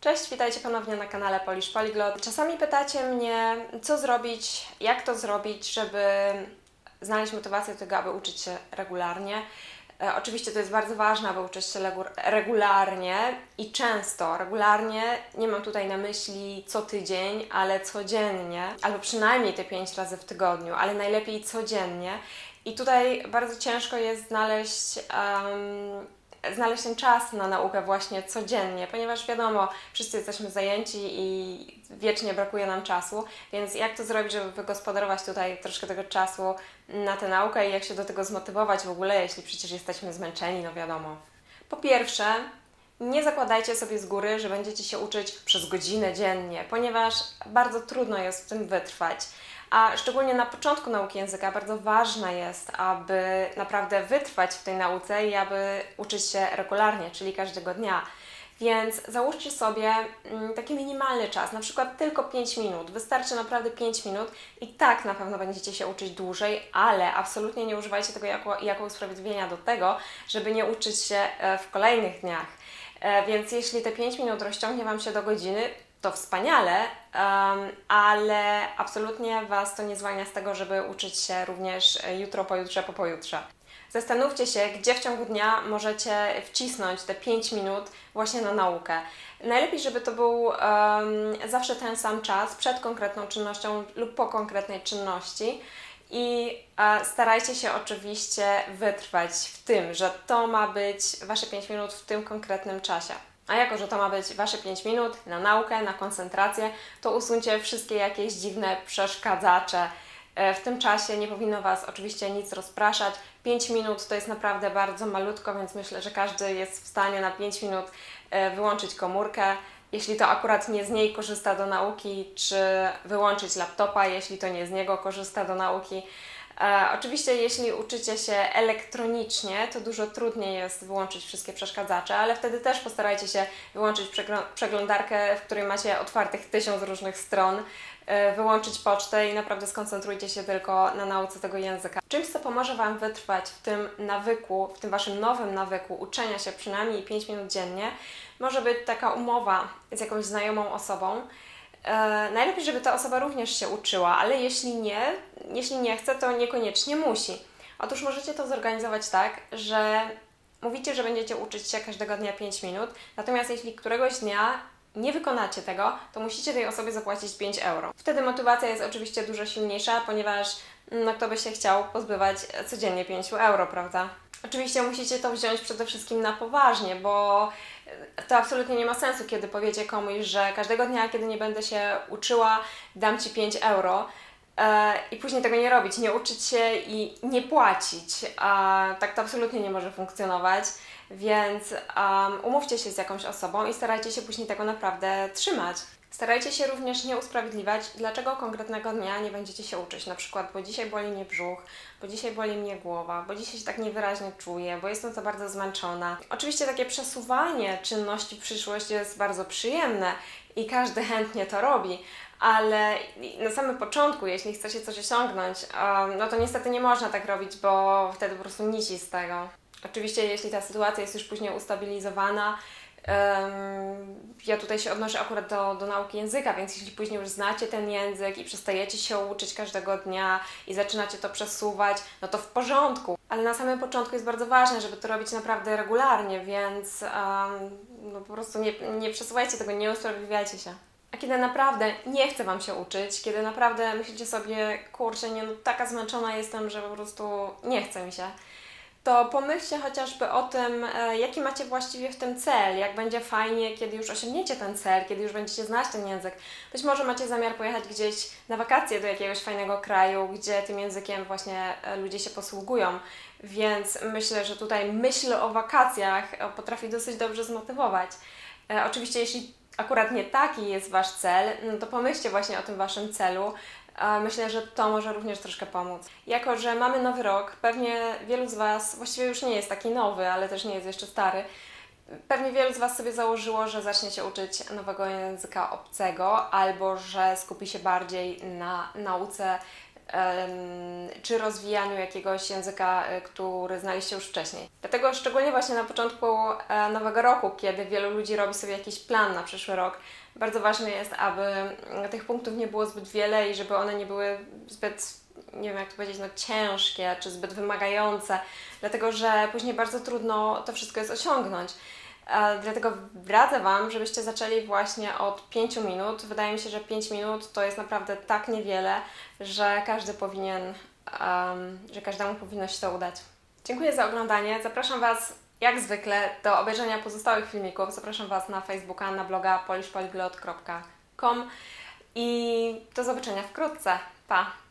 Cześć, witajcie ponownie na kanale Polish Polyglot. Czasami pytacie mnie, co zrobić, jak to zrobić, żeby znaleźć motywację do tego, aby uczyć się regularnie. E, oczywiście to jest bardzo ważne, aby uczyć się regularnie i często. Regularnie nie mam tutaj na myśli co tydzień, ale codziennie, albo przynajmniej te 5 razy w tygodniu, ale najlepiej codziennie. I tutaj bardzo ciężko jest znaleźć em, znaleźć ten czas na naukę właśnie codziennie, ponieważ wiadomo, wszyscy jesteśmy zajęci i wiecznie brakuje nam czasu, więc jak to zrobić, żeby wygospodarować tutaj troszkę tego czasu na tę naukę i jak się do tego zmotywować w ogóle, jeśli przecież jesteśmy zmęczeni, no wiadomo. Po pierwsze, nie zakładajcie sobie z góry, że będziecie się uczyć przez godzinę dziennie, ponieważ bardzo trudno jest w tym wytrwać. A szczególnie na początku nauki języka bardzo ważne jest, aby naprawdę wytrwać w tej nauce i aby uczyć się regularnie, czyli każdego dnia. Więc załóżcie sobie mm, taki minimalny czas, na przykład tylko 5 minut. Wystarczy naprawdę 5 minut i tak na pewno będziecie się uczyć dłużej, ale absolutnie nie używajcie tego jako, jako usprawiedliwienia do tego, żeby nie uczyć się e, w kolejnych dniach. E, Więc jeśli te 5 minut rozciągnie Wam się do godziny, to wspaniale, ale absolutnie Was to nie zwalnia z tego, żeby uczyć się również e, jutro, pojutrze, po pojutrze. Zastanówcie się, gdzie w ciągu dnia możecie wcisnąć te 5 minut właśnie na naukę. Najlepiej, żeby to był em, zawsze ten sam czas przed konkretną czynnością lub po konkretnej czynności. I starajcie się oczywiście wytrwać w tym, że to ma być Wasze 5 minut w tym konkretnym czasie. A jako, że to ma być Wasze 5 minut na naukę, na koncentrację, to usuńcie wszystkie jakieś dziwne przeszkadzacze. E, W tym czasie nie powinno Was oczywiście nic rozpraszać. 5 minut to jest naprawdę bardzo malutko, więc myślę, że każdy jest w stanie na 5 minut e, wyłączyć komórkę. Jeśli to akurat nie z niej korzysta do nauki, czy wyłączyć laptopa, jeśli to nie z niego korzysta do nauki. E, oczywiście, jeśli uczycie się elektronicznie, to dużo trudniej jest wyłączyć wszystkie przeszkadzacze, ale wtedy też postarajcie się wyłączyć przegl- przeglądarkę, w której macie otwartych tysiąc różnych stron, e, wyłączyć pocztę i naprawdę skoncentrujcie się tylko na nauce tego języka. Czymś, co pomoże Wam wytrwać w tym nawyku, w tym Waszym nowym nawyku uczenia się przynajmniej 5 minut dziennie, może być taka umowa z jakąś znajomą osobą, E, najlepiej, żeby ta osoba również się uczyła, ale jeśli nie, jeśli nie chce, to niekoniecznie musi. Otóż możecie to zorganizować tak, że mówicie, że będziecie uczyć się każdego dnia 5 minut, natomiast jeśli któregoś dnia nie wykonacie tego, to musicie tej osobie zapłacić 5 euro. Wtedy motywacja jest oczywiście dużo silniejsza, ponieważ no, kto by się chciał pozbywać codziennie 5 euro, prawda? Oczywiście musicie to wziąć przede wszystkim na poważnie, bo to absolutnie nie ma sensu, kiedy powiecie komuś, że każdego dnia, kiedy nie będę się uczyła, dam Ci 5 euro e, i później tego nie robić, nie uczyć się i nie płacić. Tak to absolutnie nie może funkcjonować, więc um, umówcie się z jakąś osobą i starajcie się później tego naprawdę trzymać. Starajcie się również nie usprawiedliwiać, dlaczego konkretnego dnia nie będziecie się uczyć. Na przykład, bo dzisiaj boli mnie brzuch, bo dzisiaj boli mnie głowa, bo dzisiaj się tak niewyraźnie czuję, bo jestem za bardzo zmęczona. Oczywiście takie przesuwanie czynności w przyszłość jest bardzo przyjemne i każdy chętnie to robi, ale na samym początku, jeśli chcecie coś osiągnąć, um, no to niestety nie można tak robić, bo wtedy po prostu nic z tego. Oczywiście, jeśli ta sytuacja jest już później ustabilizowana, ja tutaj się odnoszę akurat do, do nauki języka, więc jeśli później już znacie ten język i przestajecie się uczyć każdego dnia i zaczynacie to przesuwać, no to w porządku. Ale na samym początku jest bardzo ważne, żeby to robić naprawdę regularnie, więc em, no po prostu nie, nie przesuwajcie tego, nie usprawiedliwiajcie się. A kiedy naprawdę nie chce Wam się uczyć, kiedy naprawdę myślicie sobie, kurczę, nie, no taka zmęczona jestem, że po prostu nie chce mi się, to pomyślcie chociażby o tym, e, jaki macie właściwie w tym cel, jak będzie fajnie, kiedy już osiągniecie ten cel, kiedy już będziecie znać ten język. Być może macie zamiar pojechać gdzieś na wakacje do jakiegoś fajnego kraju, gdzie tym językiem właśnie e, ludzie się posługują, więc myślę, że tutaj myśl o wakacjach e, potrafi dosyć dobrze zmotywować. Oczywiście, jeśli akurat nie taki jest Wasz cel, no to pomyślcie właśnie o tym Waszym celu. Myślę, że to może również troszkę pomóc. Jako, że mamy nowy rok, pewnie wielu z Was, właściwie już nie jest taki nowy, ale też nie jest jeszcze stary, pewnie wielu z Was sobie założyło, że zacznie się uczyć nowego języka obcego albo że skupi się bardziej na nauce czy rozwijaniu jakiegoś języka, e, który znaliście już wcześniej. Dlatego szczególnie właśnie na początku e, nowego roku, kiedy wielu ludzi robi sobie jakiś plan na przyszły rok, bardzo ważne jest, aby mm, tych punktów nie było zbyt wiele i żeby one nie były zbyt, nie wiem jak to powiedzieć, no ciężkie czy zbyt wymagające, dlatego że później bardzo trudno to wszystko jest osiągnąć. E, Dlatego radzę Wam, żebyście zaczęli właśnie od 5 minut. Wydaje mi się, że 5 minut to jest naprawdę tak niewiele, że każdy powinien, em, że każdemu powinno się to udać. Dziękuję za oglądanie. Zapraszam Was jak zwykle do obejrzenia pozostałych filmików. Zapraszam Was na Facebooka, na bloga polishpolyglot.com i do zobaczenia wkrótce. Pa!